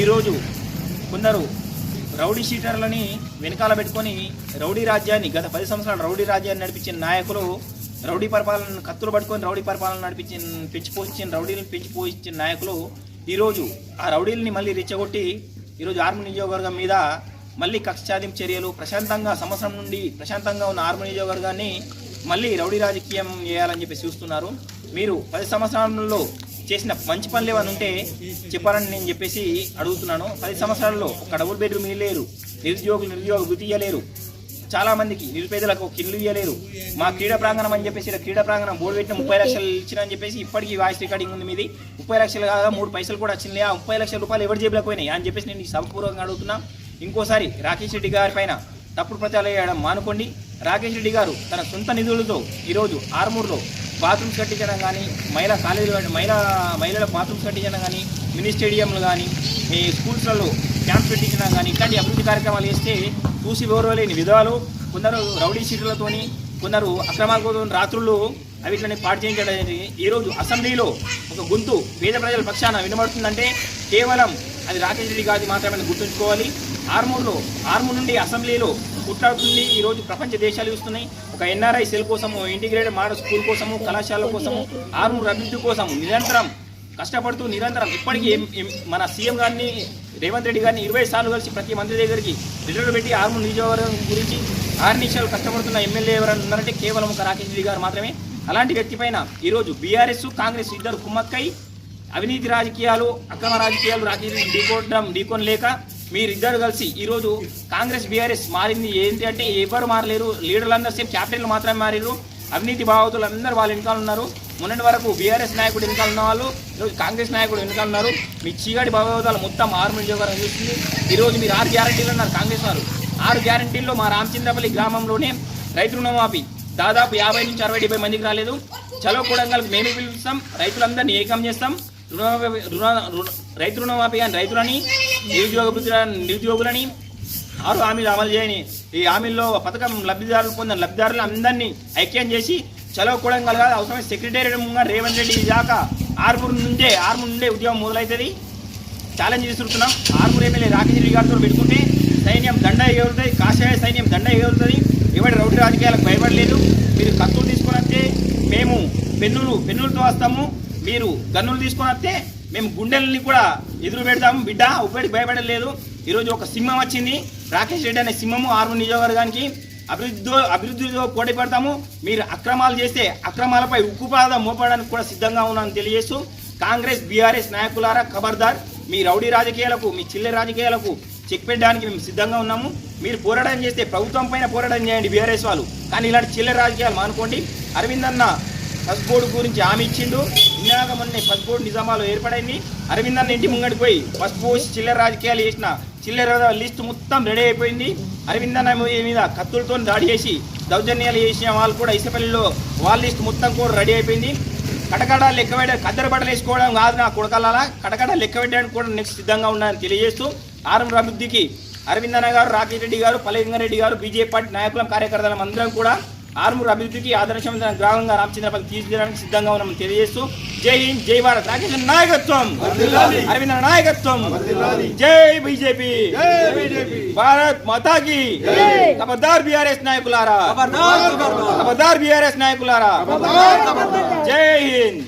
ఈరోజు కొందరు రౌడీ షీటర్లని వెనకాల పెట్టుకొని రౌడీ రాజ్యాన్ని గత పది సంవత్సరాలు రౌడీ రాజ్యాన్ని నడిపించిన నాయకులు రౌడీ పరిపాలన కత్తులు పట్టుకొని రౌడీ పరిపాలన నడిపించిన పెంచిపోయించిన రౌడీలను పెంచిపోయించిన నాయకులు ఈరోజు ఆ రౌడీలని మళ్ళీ రెచ్చగొట్టి ఈరోజు ఆర్మీ నియోజకవర్గం మీద మళ్ళీ కక్ష సాధింపు చర్యలు ప్రశాంతంగా సంవత్సరం నుండి ప్రశాంతంగా ఉన్న ఆర్మీ నియోజకవర్గాన్ని మళ్ళీ రౌడీ రాజకీయం చేయాలని చెప్పి చూస్తున్నారు. మీరు పది సంవత్సరాలలో చేసిన మంచి పనులు ఏమైనా ఉంటే చెప్పాలని నేను చెప్పేసి అడుగుతున్నాను. పది సంవత్సరాల్లో ఒక డబుల్ బెడ్రూమ్ ఇల్లు లేరు. నిరుద్యోగులు నిరుద్యోగ వృత్తి ఇవ్వలేరు చాలామందికి నిరుపేదలకు ఒక ఇల్లు ఇవ్వలేరు మా క్రీడా ప్రాంగణం అని చెప్పేసి క్రీడా ప్రాంగణం బోర్డు పెట్టిన ముప్పై లక్షలు ఇచ్చిన అని చెప్పేసి ఇప్పటికీ వాయిస్ రికార్డింగ్ ఉంది మీది. ముప్పై లక్షలు కాగా మూడు పైసలు కూడా వచ్చినాయి. ఆ ముప్పై లక్షల రూపాయలు ఎవరు జేబులకు పోయినాయి అని చెప్పేసి నేను సభపూర్వకంగా అడుగుతున్నా. ఇంకోసారి రాకేష్ రెడ్డి గారి పైన తప్పుడు ప్రచారం చేయడం మానుకోండి. రాకేష్ రెడ్డి గారు తన సొంత నిధులతో ఈరోజు ఆర్మూర్లో బాత్రూమ్స్ కట్టించడం కానీ మహిళా కాలేజీలు కానీ మహిళా మహిళల బాత్రూమ్స్ కట్టించడం కానీ మినీ స్టేడియంలు కానీ ఈ స్కూల్స్లలో క్యాంప్స్ పెట్టించడం కానీ ఇట్లాంటి అభివృద్ధి కార్యక్రమాలు చేస్తే చూసి వివరలేని విధాలు కొందరు రౌడీ సీట్లతోని కొందరు అక్రమాలతో రాత్రులు అవిట్లని పాటు చేయించడం అనేది ఈరోజు అసెంబ్లీలో ఒక గొంతు పేద ప్రజల పక్షాన వినబడుతుందంటే కేవలం అది రాకేష్ రెడ్డి గారి మాత్రమే గుర్తుంచుకోవాలి. ఆర్మూర్లో ఆర్మూర్ నుండి అసెంబ్లీలో పుట్టాడుతుంది. ఈరోజు ప్రపంచ దేశాలు చూస్తున్నాయి. ఒక ఎన్ఆర్ఐ సెల్ కోసము ఇంటిగ్రేటెడ్ మోడల్ స్కూల్ కోసము కళాశాల కోసము ఆర్మూర్ అభివృద్ధి కోసం నిరంతరం కష్టపడుతూ నిరంతరం ఇప్పటికీ మన సీఎం గారిని రేవంత్ రెడ్డి గారిని ఇరవై సార్లు కలిసి ప్రతి మంత్రి దగ్గరికి లెటర్లు పెట్టి ఆర్మూర్ నియోజకవర్గం గురించి ఆరు నిమిషాలు కష్టపడుతున్న ఎమ్మెల్యే ఎవరైనా ఉన్నారంటే కేవలం ఒక రాకేష్ రెడ్డి గారు మాత్రమే. అలాంటి వ్యక్తి పైన ఈరోజు బీఆర్ఎస్ కాంగ్రెస్ ఇద్దరు కుమ్మక్కై అవినీతి రాజకీయాలు అక్రమ రాజకీయాలు రాజకీయాలు ఢీకొనడం ఢీకొనలేక మీరిద్దరు కలిసి ఈరోజు కాంగ్రెస్ బీఆర్ఎస్ మారింది. ఏంటి అంటే ఎవరు మారలేరు. లీడర్లు అందరూ సేమ్ క్యాపిటల్ మాత్రమే మారారు అవినీతి భావతులు అందరూ వాళ్ళు వెనకాల ఉన్నారు. మొన్నటి వరకు బీఆర్ఎస్ నాయకుడు వెనకాల ఉన్న వాళ్ళు ఈరోజు కాంగ్రెస్ నాయకుడు వెనకాల ఉన్నారు. మీ చీకటి భావోదాలు మొత్తం ఆరు నియోజకవర్గం చూస్తుంది. ఈరోజు మీరు ఆరు గ్యారంటీలు ఉన్నారు కాంగ్రెస్ వారు. ఆరు గ్యారంటీల్లో మా రామచంద్రపల్లి గ్రామంలోనే రైతు రుణమాఫీ. దాదాపు యాభై నుంచి అరవై డెబ్బై మందికి రాలేదు. చలో కూడంగల్ మేమే పిలుస్తాం. రైతులందరినీ ఏకం చేస్తాం. రుణ రుణ- రైతు రుణమాఫీ అని రైతులని నిరుద్యోగ నిరుద్యోగులని ఆరు హామీలు అమలు చేయని ఈ హామీల్లో పథకం లబ్ధిదారులు పొందిన లబ్ధిదారులు అందరినీ ఐక్యం చేసి చలో కలగా కాదు అవసరమైన సెక్రటేరియట్ రేవంత్ రెడ్డి దాకా ఆర్మూర్ నుండే ఆర్మూర్ నుండే ఉద్యోగం మొదలవుతుంది ఛాలెంజ్ చేస్తున్నాం. ఆర్మూర్ ఎమ్మెల్యే రాకేష్ రెడ్డి గారితో పెట్టుకుంటే సైన్యం దండ ఎగురుతుంది కాషాయ సైన్యం దండ ఎగురుతుంది. ఎవరి రౌడీ రాజకీయాలకు భయపడలేదు. మీరు కత్తులు తీసుకొని వస్తే మేము పెన్నులు పెన్నులతో వస్తాము. మీరు గన్నులు తీసుకొని వస్తే మేము గుండెల్ని కూడా ఎదురు పెడతాము. బిడ్డ ఉప్పటికి భయపడలేదు. ఈరోజు ఒక సింహం వచ్చింది. రాకేష్ రెడ్డి అనే సింహము ఆర్మూర్ నియోజకవర్గానికి అభివృద్ధితో అభివృద్ధితో పోటీ పడతాము. మీరు అక్రమాలు చేస్తే అక్రమాలపై ఉక్కుపాదం మోపడానికి కూడా సిద్ధంగా ఉన్నామని తెలియజేస్తూ కాంగ్రెస్ బీఆర్ఎస్ నాయకులారా ఖబర్దార్. మీ రౌడీ రాజకీయాలకు మీ చిల్లె రాజకీయాలకు చెక్ పెట్టడానికి మేము సిద్ధంగా ఉన్నాము. మీరు పోరాటం చేస్తే ప్రభుత్వం పైన పోరాటం చేయండి బీఆర్ఎస్ వాళ్ళు. కానీ ఇలాంటి చిల్లె రాజకీయాలు మానుకోండి. అరవింద్ అన్న పసుపు గురించి హామీ ఇచ్చిండు. ఇందాక మొన్న పసుపు నిజామాలు ఏర్పడైంది. ఏర్పడింది అరవింద్ అన్న ఇంటి ముంగడికి పోయి పసుపు చిల్లర రాజకీయాలు చేసిన చిల్లర లిస్ట్ మొత్తం రెడీ అయిపోయింది. అరవింద్ అన్న మీద కత్తులతో దాడి చేసి దౌర్జన్యాలు చేసిన వాళ్ళు కూడా ఇసపల్లిలో వాళ్ళ లిస్ట్ మొత్తం కూడా రెడీ అయిపోయింది. కటకడ లెక్క పెట్టే కద్దరు బట్టలు వేసుకోవడం కాదు నా కొడకల్లాలా కటకడ లెక్క పెట్టడానికి కూడా నెక్స్ట్ సిద్ధంగా ఉన్నానని తెలియజేస్తూ ఆరం అభివృద్ధికి అరవింద్ అన్న గారు రాకేష్ రెడ్డి గారు పల్లెంగారెడ్డి గారు బీజేపీ పార్టీ నాయకులం కార్యకర్తలం అందరం కూడా ఆర్మూర్ అభివృద్ధికి ఆదర్శవంతమైన గ్రామంగా రామచంద్రపల్లి తీర్చిదిద్దడానికి సిద్ధంగా ఉన్నామని తెలియజేస్తూ జై హింద్ జై భారత్. రాకేష్ నాయకత్వం. అరవింద్ నాయకత్వం. జై బీజేపీ. భారత్ మాతాకి. ఖబర్దార్ బీఆర్ఎస్ నాయకులారా. ఖబర్దార్ బీఆర్ఎస్ నాయకులారా. జై హింద్.